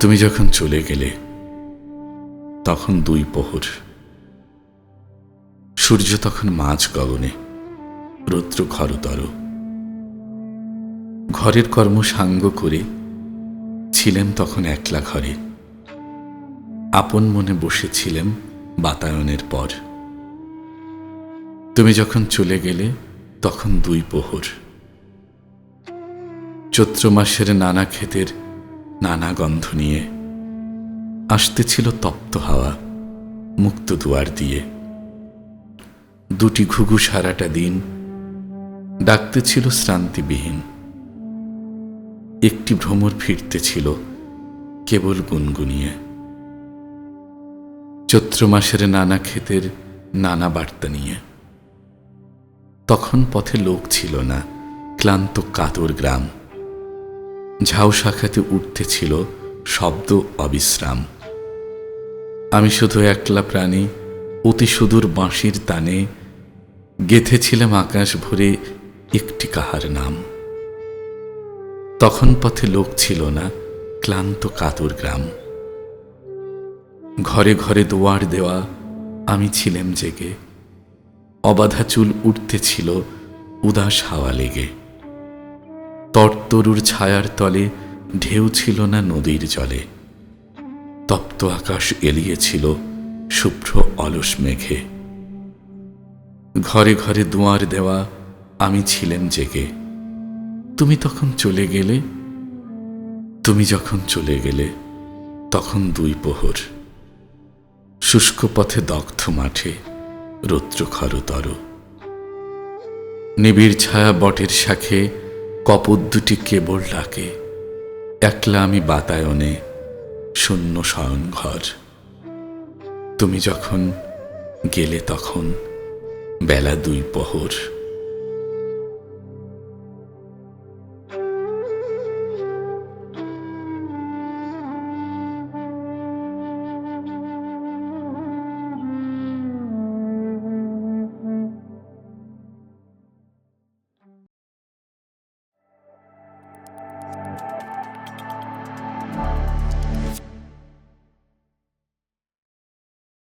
তুমি যখন চলে গেলে, তখন দুই প্রহর সূর্য তখন মাঝ গগনে, রৌদ্র ঘরতর ঘরের কর্ম সাঙ্গ করে ছিলেন তখন একলা ঘরে। আপন মনে বসেছিলেন বাতায়নের পর। তুমি যখন চলে গেলে, তখন দুই প্রহর চৈত্র মাসের নানা ক্ষেতের নানা গন্ধ নিয়ে। আসতেছিল তপ্ত হাওয়া, মুক্ত দুয়ার দিয়ে। দুটি ঘুঘু সারাটা দিন ডাকতেছিল শ্রান্তিবিহীন। একটি ভ্রমর ফিরতেছিল, কেবল গুনগুনিয়ে। চৈত্র মাসের নানা ক্ষেতের নানা বার্তা নিয়ে। তখন পথে লোক ছিল না, ক্লান্ত কাতর গ্রাম। ঝাউ শাখাতে উঠতেছিল শব্দ অবিশ্রাম। আমি শুধু একলা প্রাণী, অতি সুদূর বাঁশির তানে গেথেছিলাম আকাশ ভরে একটি কাহার নাম। তখন পথে লোক ছিল না, ক্লান্ত কাতর গ্রাম। ঘরে ঘরে দোয়ার দেওয়া, আমি ছিলাম জেগে। অবাধা চুল উঠতেছিল উদাস হাওয়া লেগে। তরতরুর ছায়ার তলে ঢেউ ছিল না নদীর জলে। তপ্ত আকাশ এলিয়েছিল শুভ্র অলস মেঘে। ঘরে ঘরে দুয়ার দেওয়া আমি ছিলাম জেগে। তুমি তখন চলে গেলে? তুমি যখন চলে গেলে, তখন দুই প্রহর শুষ্ক পথে দগ্ধ মাঠে রৌদ্র খরতর নিবিড় ছায়া বটের শাখে কপদ দুটি কেবল ডাকে, একলা আমি বাতায়নে শূন্য শয়ন ঘর তুমি যখন গেলে তখন বেলা দুই প্রহর।